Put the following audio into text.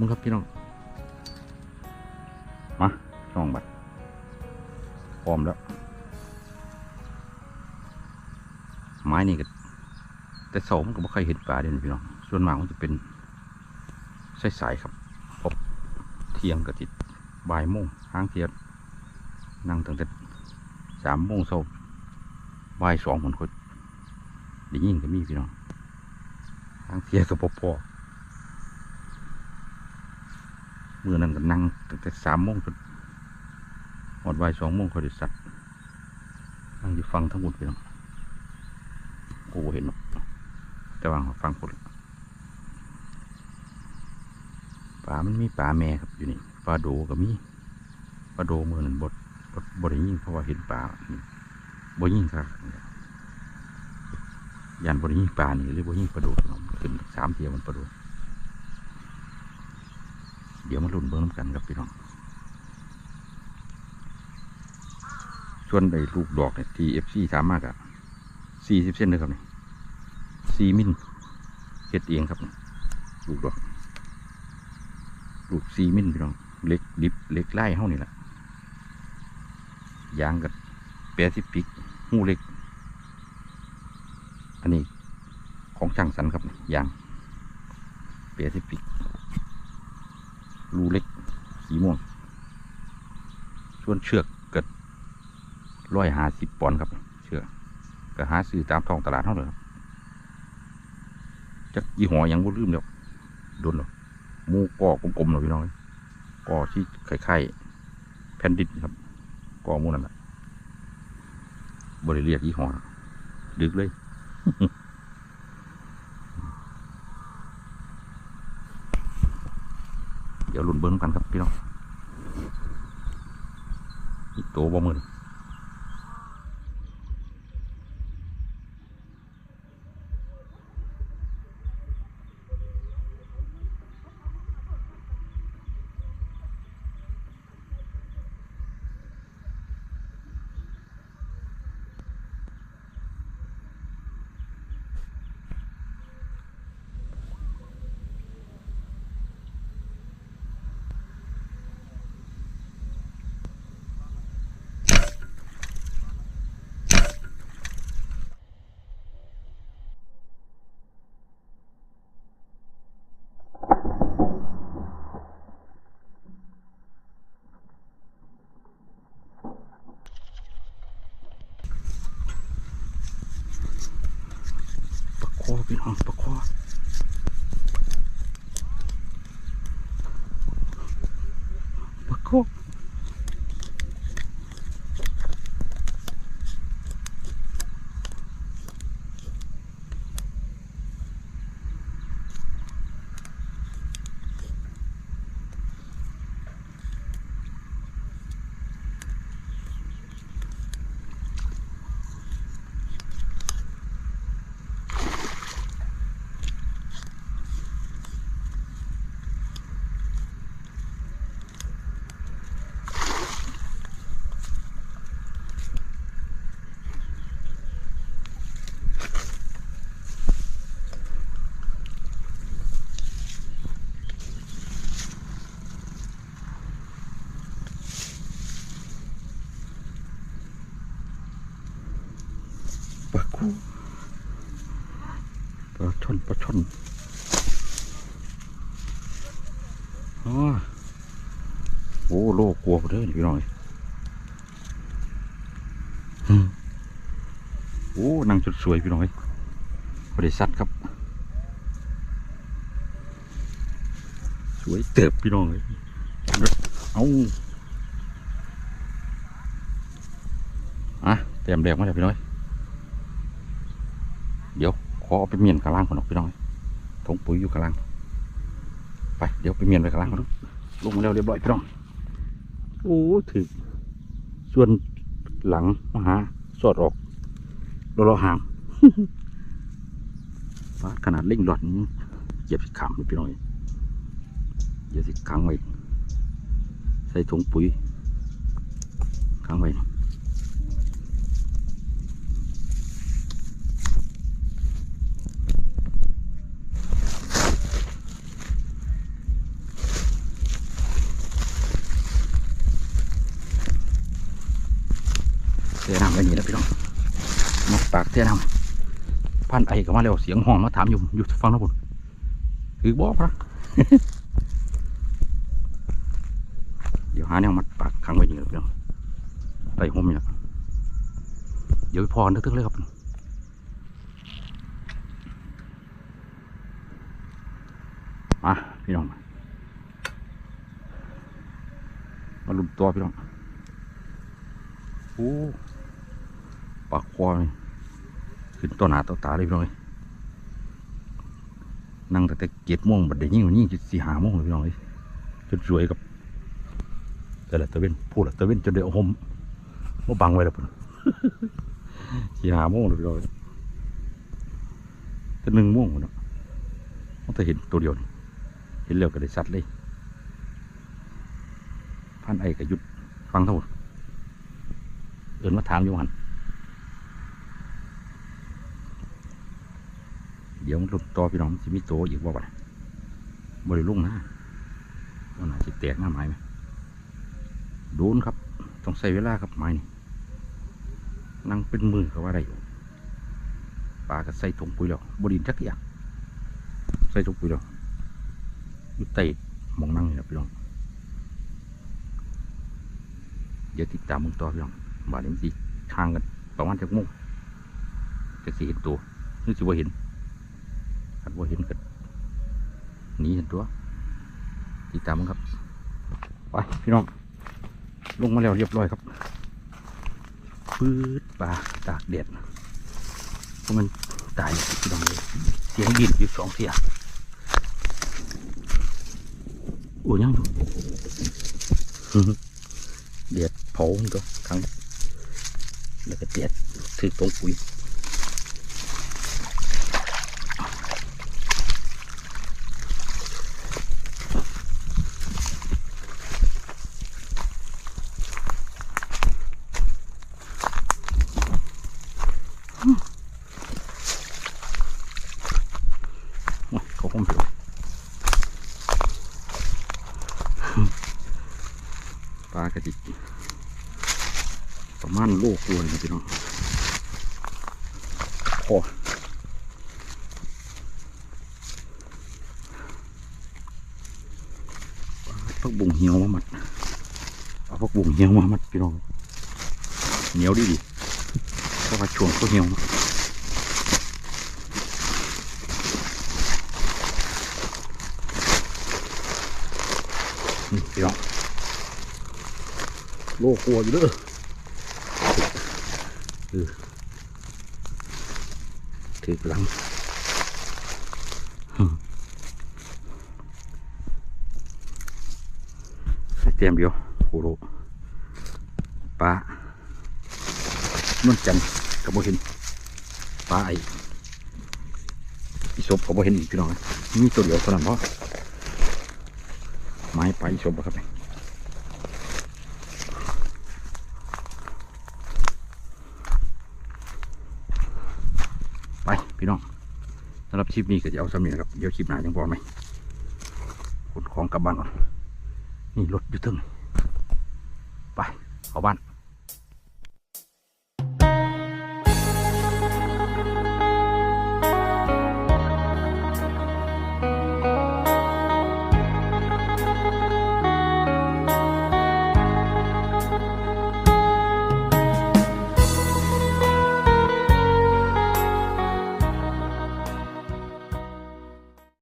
มึงครับพี่น้อง มาช่องบัตรพร้อมแล้ว ไม้นี่ก็แต่เสามันก็ไม่เคยเห็นปลาเด่นพี่น้อง ส่วนมากมันจะเป็นสายๆครับพบเที่ยงกับติดบ่ายโมงห้างเทียนนั่งตั้งแต่สามโมงเช้าบ่ายสองคนคนได้ยินก็มีพี่น้องห้างเทียนกับพอพอ มือนั้นก็นั่งตั้งแต่สามโมงจนหมดบ่ายสองโมงเขาได้สัตว์นั่งอยู่ฟังทั้งหมดพี่น้องโอ้เห็นหรอกแต่ว่าฟังผลป่ามันมีป่าแม่ครับอยู่นี่ปลาโดก็มีปลาโดมือนั่นบดบดบดได้ยิงเพราะว่าเห็นป่าบ่ยิงครับยันบดยิ่งป่านี่หรือบ่ยิงปลาโดขึ้นสามเทียมันปลาโด เดี๋ยวมาลุ้นเบิ้งน้ำกันครับพี่น้องส่วนไอ้ลูกดอกเนี่ยที่เอฟซีสามารถอะสี่สิบเส้นเลยครับนี่สี่มิลเฮ็ดเองครับลูกดอกลูกสี่มิลพี่น้องเล็กดิบเล็กไล่เท่านี่แหละยางกับแปรสิปิกหูเล็ก อันนี้ของช่างสันครับนี่ยางแปรสิปิก รูเล็กสีม่วง ส่วนเชือกเกิดร้อยหาสิบปอนด์ครับ เชือกก็หาซื้อตามท้องตลาดเท่าเลยครับจักยี่ห้อยังบ่ลืมแล้วโดนหรอมูก่อกลมๆหรอพี่น้องก่อที่ไข่แผ่นดินครับก่อมูนั่นแหละบริเรียกยี่ห้อหรอกดึกเลย ดี๋ยวลุ้นเบิ้งกันครับพี่น้องอีกตัวบ่มือ พี่น้องปะคอปะคอ ปะคอปลาช่อนปลาช่อนอ๋อโอ้โลกลัวไปเลยพี่น้องเอ้ยโอ้นางจุดสวยพี่น้องเอ้ยบริษัทครับ สวยเติบพี่น้องเลยเอาอะเต็มแดงมาแล้วพี่น้อย ขอเอาไปเมียนกระล่างก่อนนะพี่น้อยทงปุ๋ยอยู่กระล่าง ไปเดี๋ยวไปเมียนไปกระล่างก่อนลงมาแล้วเรียบร้อยพี่น้องโอ้ถึกส่วนหลังมาหาสอดออกรอรอหางฟาดขนาดเล่งหลอดนี้เหยียบสิขามพี่น้อยเหยียบสิค้างไว้ใส่ถุงปุ๋ยค้างไว้นี่แหละพี่น้อง มาปากเท่นำพันไอก็มาแล้วเสียงห้องมาถามอยู่อยู่ฟังนะผมคือบอกพระเดี๋ยวหาแนวมัดปากขังไว้อยังไงพี่น้องไต่ห่มนี่แหละเดี๋ยวไปพอนทึกๆเลยครับมาพี่น้อง มาลุมตัวพี่น้องโอ้ปากควาย ขึ้นตัวหาตัวตาเลยพี่น้องเอ้ยนั่งแต่แต่เกียรโมงบัดเดี๋ยวยิ่งกว่านี้จุดสี่หาโมงเลยพี่น้องเอ้ยจนสวยกับแต่ละตะเวนพูดละตะเวนจนเดี๋ยวหมมาบังไว้แล้วพุ่นสี่หาโมงเลยพี่น้องเอ้ยแต่หนึ่งมงพุ่นเนาะมันจะเห็นตัวเดียวเห็นแล้วก็ได้สัตว์เลยพันไอ้ก็หยุดฟังทั้งหมดเอินมาถามอยู่หัน ดี๋ยวมันหลุดต่อพี่น้องสิมีโตอีกว่าไบริลุ่งนะว่าน่าจะแตกหน้าไม้ไหมโดนครับ ต้องใส่เวลาครับไม้นี่นั่งเป็นมือก็ว่าได้อยู่ปลาก็ใส่ถุงปุ๋ยแล้วบดินจักอย่างใส่ถุงปุ๋ยแล้วอยู่ใต้มองนั่งนี่แหละพี่น้องเดี๋ยวติดตามมึงต่อพี่น้องบาดนี้มันสิทางกันประมาณจักโมงจะสิเห็นตัวนึกสิว่าเห็น คันว่าเห็นกันหนีเห็นตัวติดตามมึงครับ ไปพี่น้อง ลงมาแล้วเรียบร้อยครับปืดปลาตากแดดเพราะมันตายพี่น้องเลยเสียงบินอยู่สองเสียงโอ้ยังอยู่เดียดเผามันก็ครั้งแล้วก็เดียดถือตรงปุ๋ยโอ้ยเขาคงไปเลยปลากระดิกประมาณโลกวนะพี่น้องพอพักบุงเหี่ยวมามัดเอาพักบุงเหี่ยวมามัดพี่น้องเหนียวดีดีเพราะว่าช่วงก็เหี่ยวนี่พี่น้อง โลกลัวอยู่เด้อถือกลังเตรียมเดียวโอ้โหปลานวลจันทร์กับโบเห็นปลาไอ้อีศพกับโบเห็นอีกพี่น้องนะมีตัวเดียวเท่านั้นเพราะไม้ปลาอีศพครับเนี่ย พี่น้องสำหรับคลิปนี้ก็จะเอาสำเนียครับเดี๋ยวคลิปหน้ายังพอไหมขนของกลับบ้านก่อนนี่รถอยู่ตึงไปเข้าบ้าน